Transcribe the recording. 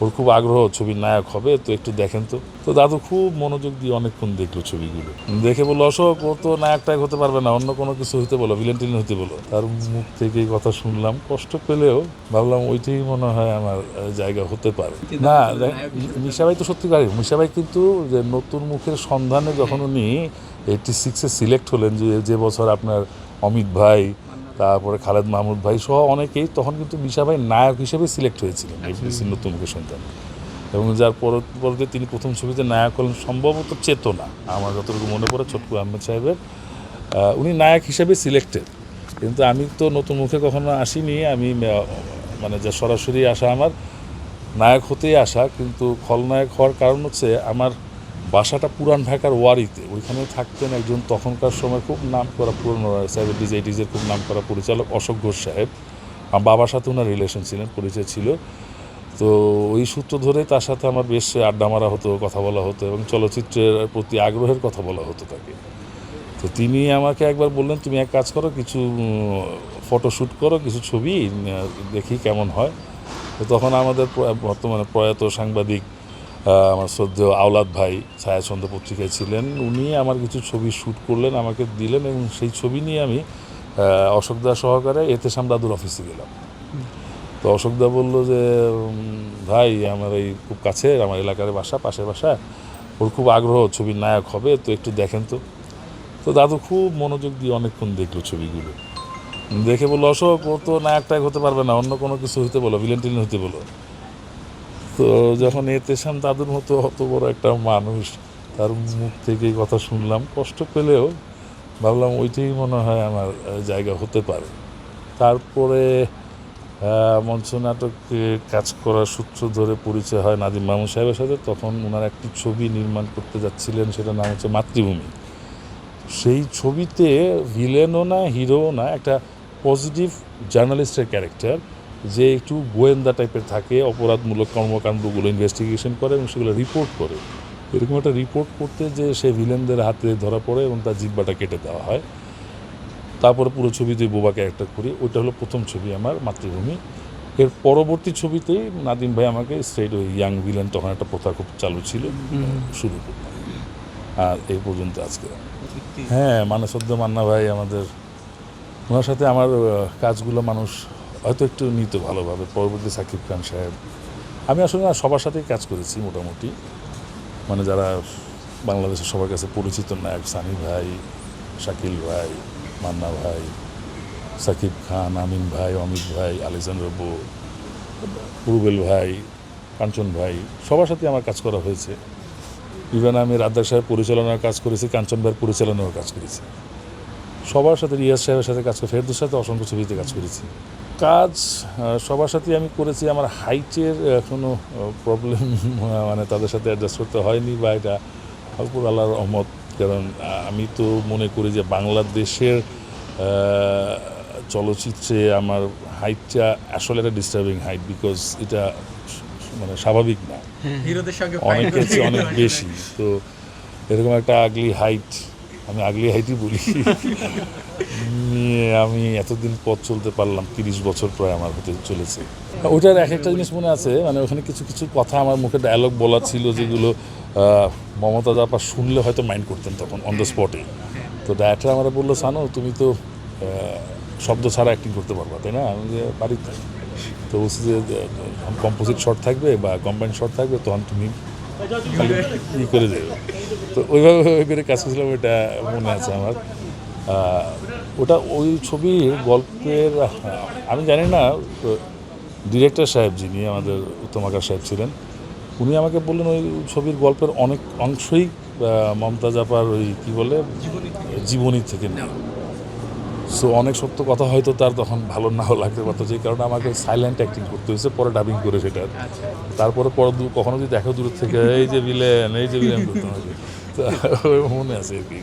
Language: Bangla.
ওর খুব আগ্রহ ছবির নায়ক হবে তো একটু দেখেন তো। তো দাদু খুব মনোযোগ দিয়ে অনেকক্ষণ দেখল ছবিগুলো। দেখে বলল অশোক ও তো নায়ক টায়ক হতে পারবে না অন্য কোনো কিছু হতে বলো ভিলেন টিলেন হতে বলো। তার মুখ থেকে এই কথা শুনলাম কষ্ট পেলেও ভাবলাম ওইটাই মনে হয় আমার জায়গা হতে পারে। না মিশাবাই তো সত্যিকারই মিশাবাই কিন্তু যে নতুন মুখের সন্ধানে যখন উনি এইটি সিক্সে সিলেক্ট হলেন যে যে বছর আপনার অমিত ভাই তারপরে খালেদ মাহমুদ ভাই সহ অনেকেই তখন কিন্তু মিশা ভাই নায়ক হিসেবে সিলেক্ট হয়েছিলেন এফডিসির নতুন মুখের সন্তান। এবং যার পরবর্তীতে তিনি প্রথম ছবিতে নায়ক হলেন সম্ভবত চেতনা আমার যতটুকু মনে পড়ে ছোটকু আহমেদ সাহেবের। উনি নায়ক হিসেবে সিলেক্টেড কিন্তু আমি তো নতুন মুখে কখনো আসিনি আমি মানে যে সরাসরি আসা আমার নায়ক হতেই আসা কিন্তু খলনায়ক হওয়ার কারণ হচ্ছে আমার বাসাটা পুরান ঢাকার ওয়ারিতে। ওইখানে থাকতেন একজন তখনকার সময় খুব নাম করা পুরনো সেভেন্টিজ এইটিজের খুব নাম করা পরিচালক অশোক ঘোষ সাহেব। আমার বাবার সাথে ওনার রিলেশন ছিলেন, পরিচয় ছিল। তো ওই সূত্র ধরে তার সাথে আমার বেশ আড্ডা মারা হতো, কথা বলা হতো এবং চলচ্চিত্রের প্রতি আগ্রহের কথা বলা হতো তাকে। তো তিনি আমাকে একবার বললেন, তুমি এক কাজ করো, কিছু ফটোশ্যুট করো, কিছু ছবি দেখি কেমন হয়। তো তখন আমাদের বর্তমানে প্রয়াত সাংবাদিক আমার শ্রদ্ধেয় আওলাদ ভাই ছায়াছন্দ পত্রিকায় ছিলেন। উনি আমার কিছু ছবি শ্যুট করলেন, আমাকে দিলেন এবং সেই ছবি নিয়ে আমি অশোকদা সহকারে এতেশাম দাদুর অফিসে গেলাম। তো অশোকদা বলল যে ভাই, আমার এই খুব কাছে আমার এলাকার বাসা, পাশের বাসা। ওর খুব আগ্রহ, ছবির নায়ক হবে, তো একটু দেখেন তো। তো দাদু খুব মনোযোগ দিয়ে অনেকক্ষণ দেখল ছবিগুলো। দেখে বলল, অশোক ও তো নায়ক টায়ক হতে পারবে না, অন্য কোনো কিছু হতে বলো ভিলেন টিলেন হতে বলো। তো যখন এতেশাম দাদুর মতো অত বড় একটা মানুষ, তার মুখ থেকে কথা শুনলাম, কষ্ট পেলেও ভাবলাম ওইটাই মনে হয় আমার জায়গা হতে পারে। তারপরে মঞ্চ নাটকে কাজ করার সূত্র ধরে পরিচয় হয় নাদিম মামুন সাহেবের সাথে। তখন ওনার একটি ছবি নির্মাণ করতে যাচ্ছিলেন সেটা নাম হচ্ছে মাতৃভূমি। সেই ছবিতে ভিলেনও না হিরোও না, একটা পজিটিভ জার্নালিস্টের ক্যারেক্টার যে একটু গোয়েন্দা টাইপের থাকে অপরাধমূলক কর্মকাণ্ডগুলো ইনভেস্টিগেশন করে এবং সেগুলো রিপোর্ট করে। এরকম একটা রিপোর্ট করতে যে সে ভিলেনদের হাতে ধরা পড়ে এবং তার জিব্বাটা কেটে দেওয়া হয়। তারপরে পুরো ছবিতে বোবাকে ক্যারেক্টার করি ওইটা হলো প্রথম ছবি আমার মাতৃভূমি। এর পরবর্তী ছবিতেই নাদিম ভাই আমাকে স্ট্রেট ওই ইয়াং ভিলেন তখন একটা প্রথা খুব চালু ছিল। শুরু করলাম আর এই পর্যন্ত আজকে। হ্যাঁ মানসদ্দ মান্না ভাই আমাদের ওনার সাথে আমার কাজগুলো মানুষ হয়তো একটু নিত ভালোভাবে, পরবর্তী সাকিব খান সাহেব। আমি আসলে না, সবার সাথেই কাজ করেছি মোটামুটি। মানে যারা বাংলাদেশের সবার কাছে পরিচিত নায়ক, সানি ভাই, শাকিল ভাই, মান্না ভাই, সাকিব খান, আমিন ভাই, অমিত ভাই, আলেকজান্ডার বো, রুবেল ভাই, কাঞ্চন ভাই, সবার সাথে আমার কাজ করা হয়েছে। ইভেন আমি রাদ্দার সাহেব পরিচালনার কাজ করেছি, কাঞ্চন ভাইয়ের পরিচালনার কাজ করেছি। সবার সাথে রিয়াজ সাহেবের সাথে কাজ করে ফেরদুর সাথে অসংখ্য ছবিতে কাজ করেছি। কাজ সবার সাথে আমি করেছি। আমার হাইটের কোনো প্রবলেম মানে তাদের সাথে অ্যাডজাস্ট করতে হয়নি বা এটা আলপুর আল্লাহর রহমত। কারণ আমি তো মনে করি যে বাংলাদেশের চলচ্চিত্রে আমার হাইটটা আসলে একটা ডিস্টার্বিং হাইট বিকজ এটা মানে স্বাভাবিক না। হিরোদের সঙ্গে অনেকের চেয়ে অনেক বেশি। তো এরকম একটা আগলি হাইট আমি আগলি হাইটই বলি। নিয়ে আমি এতদিন পথ চলতে পারলাম, তিরিশ বছর প্রায় আমার হতে চলেছে। ওইটার এক একটা জিনিস মনে আছে মানে ওখানে কিছু কিছু কথা আমার মুখে ডায়লগ বলা ছিল যেগুলো মমতা জাপা শুনলে হয়তো মাইন্ড করতেন তখন অন দ্য স্পটে তো ডায়েটার আমার বলল, সানো, তুমি তো শব্দ ছাড়া অ্যাক্টিং করতে পারবা, তাই না? আমি যে পারি তো। বলছি যে কম্পোজিট শট থাকবে বা কম্বাইন শট থাকবে, তখন তুমি ই করে দেবে। তো ওইভাবে ওই করে কাজ করছিলাম, ওইটা মনে আছে আমার। ওটা ওই ছবির গল্পের, আমি জানি না ডিরেক্টর সাহেব যিনি আমাদের উত্তম আকাশ সাহেব ছিলেন, উনি আমাকে বললেন ওই ছবির গল্পের অনেক অংশই মমতাজ আপার ওই কী বলে, জীবনী থেকে নেওয়া। সো অনেক সত্য কথা হয়তো তার তখন ভালো নাও লাগতে পারতো। যে কারণে আমাকে সাইলেন্ট অ্যাক্টিং করতে হয়েছে, পরে ডাবিং করে সেটা। তারপরে পরে কখনো যদি দেখো দূর থেকে, এই যে ভিলেন এই যে বিলেন করতে হবে। মনে আছে আর কি।